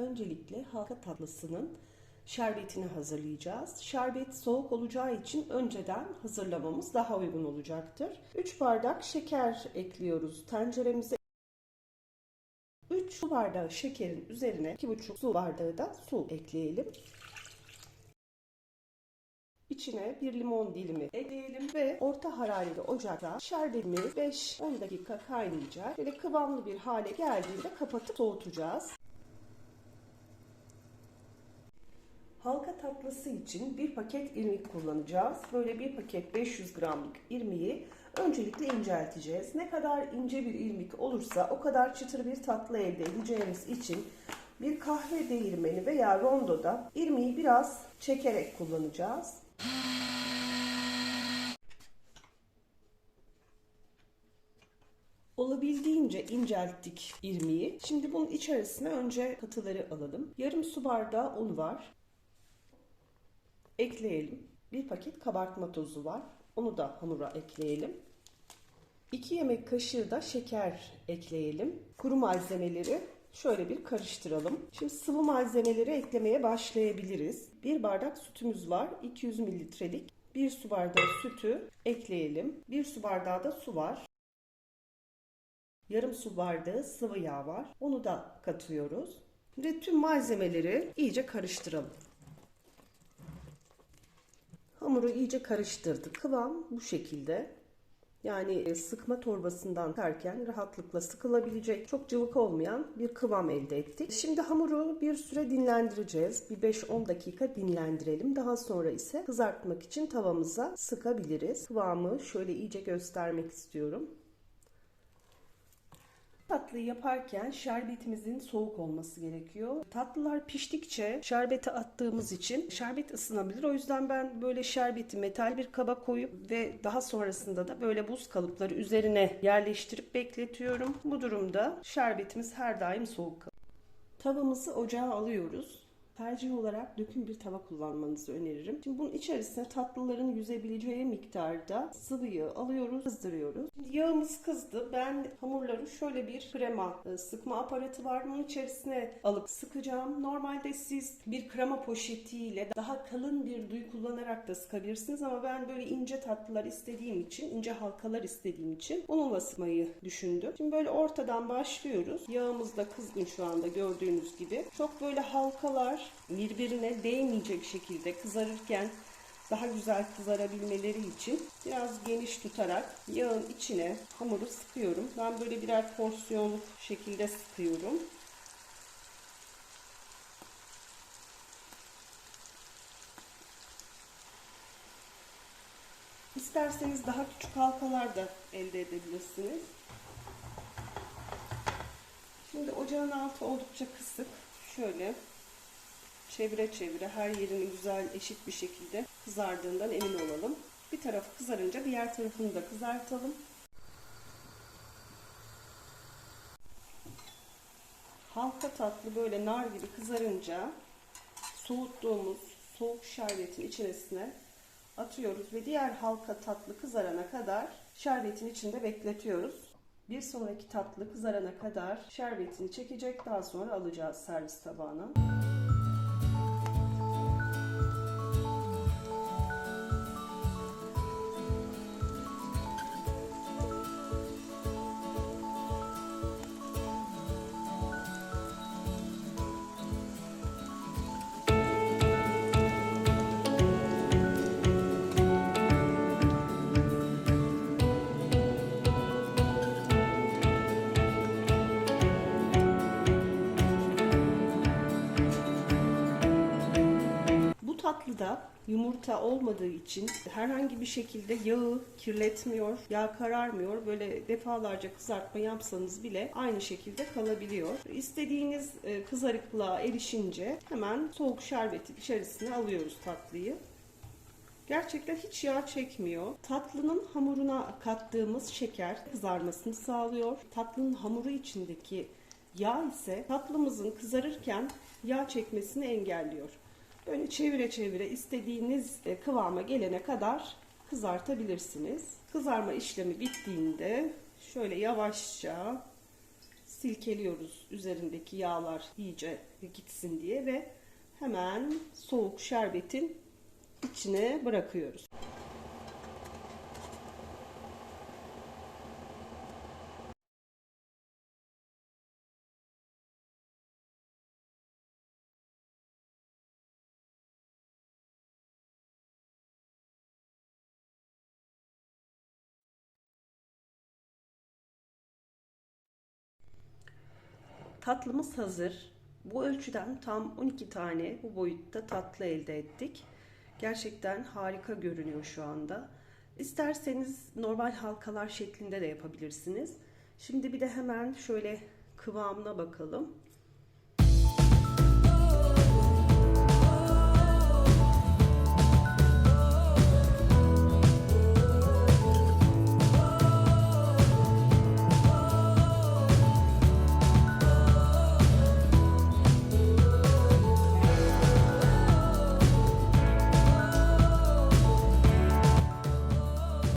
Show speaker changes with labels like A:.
A: Öncelikle halka tatlısının şerbetini hazırlayacağız. Şerbet soğuk olacağı için önceden hazırlamamız daha uygun olacaktır. 3 bardak şeker ekliyoruz tenceremize. 3 su bardağı şekerin üzerine 2,5 su bardağı da su ekleyelim. İçine bir limon dilimi ekleyelim ve orta harareli ocakta şerbetimiz 5-10 dakika kaynayacak. Böyle kıvamlı bir hale geldiğinde kapatıp soğutacağız. Halka tatlısı için bir paket irmik kullanacağız. Böyle bir paket 500 gramlık irmiği öncelikle incelteceğiz. Ne kadar ince bir irmik olursa o kadar çıtır bir tatlı elde edeceğimiz için bir kahve değirmeni veya rondoda irmiği biraz çekerek kullanacağız. Olabildiğince incelttik irmiği. Şimdi bunun içerisine önce katıları alalım. Yarım su bardağı un var. Ekleyelim. Bir paket kabartma tozu var. Onu da hamura ekleyelim. 2 yemek kaşığı da şeker ekleyelim. Kuru malzemeleri şöyle bir karıştıralım. Şimdi sıvı malzemeleri eklemeye başlayabiliriz. Bir bardak sütümüz var. 200 mililitrelik. Bir su bardağı sütü ekleyelim. Bir su bardağı da su var. Yarım su bardağı sıvı yağ var. Onu da katıyoruz. Ve tüm malzemeleri iyice karıştıralım. Hamuru iyice karıştırdık. Kıvam bu şekilde. Yani sıkma torbasından terken rahatlıkla sıkılabilecek, çok cıvık olmayan bir kıvam elde ettik. Şimdi hamuru bir süre dinlendireceğiz. Bir 5-10 dakika dinlendirelim. Daha sonra ise kızartmak için tavamıza sıkabiliriz. Kıvamı şöyle iyice göstermek istiyorum. Tatlıyı yaparken şerbetimizin soğuk olması gerekiyor. Tatlılar piştikçe şerbete attığımız için şerbet ısınabilir. O yüzden ben böyle şerbeti metal bir kaba koyup ve daha sonrasında da böyle buz kalıpları üzerine yerleştirip bekletiyorum. Bu durumda şerbetimiz her daim soğuk kalır. Tavamızı ocağa alıyoruz. Tercih olarak döküm bir tava kullanmanızı öneririm. Şimdi bunun içerisine tatlıların yüzebileceği miktarda sıvı yağ alıyoruz, kızdırıyoruz. Şimdi yağımız kızdı. Ben hamurları şöyle bir krema e, sıkma aparatı var. Bunun içerisine alıp sıkacağım. Normalde siz bir krema poşetiyle daha kalın bir duy kullanarak da sıkabilirsiniz ama ben böyle ince tatlılar istediğim için, ince halkalar istediğim için onunla sıkmayı düşündüm. Şimdi böyle ortadan başlıyoruz. Yağımız da kızgın şu anda gördüğünüz gibi. Çok böyle halkalar birbirine değmeyecek şekilde kızarırken daha güzel kızarabilmeleri için biraz geniş tutarak yağın içine hamuru sıkıyorum. Ben böyle birer porsiyonluk şekilde sıkıyorum. İsterseniz daha küçük halkalar da elde edebilirsiniz. Şimdi ocağın altı oldukça kısık. Şöyle çevire çevire her yerini güzel eşit bir şekilde kızardığından emin olalım. Bir tarafı kızarınca diğer tarafını da kızartalım. Halka tatlı böyle nar gibi kızarınca soğuttuğumuz soğuk şerbetin içerisine atıyoruz ve diğer halka tatlı kızarana kadar şerbetin içinde bekletiyoruz. Bir sonraki tatlı kızarana kadar şerbetini çekecek daha sonra alacağız servis tabağına. Bu tatlıda yumurta olmadığı için herhangi bir şekilde yağı kirletmiyor, yağ kararmıyor. Böyle defalarca kızartma yapsanız bile aynı şekilde kalabiliyor. İstediğiniz e, kızarıklığa erişince hemen soğuk şerbetin içerisine alıyoruz tatlıyı. Gerçekten hiç yağ çekmiyor. Tatlının hamuruna kattığımız şeker kızarmasını sağlıyor. Tatlının hamuru içindeki yağ ise tatlımızın kızarırken yağ çekmesini engelliyor. Böyle çevire çevire istediğiniz kıvama gelene kadar kızartabilirsiniz. Kızarma işlemi bittiğinde şöyle yavaşça silkeliyoruz üzerindeki yağlar iyice gitsin diye ve hemen soğuk şerbetin içine bırakıyoruz. Tatlımız hazır. Bu ölçüden tam 12 tane bu boyutta tatlı elde ettik. Gerçekten harika görünüyor şu anda. İsterseniz normal halkalar şeklinde de yapabilirsiniz. Şimdi bir de hemen şöyle kıvamına bakalım.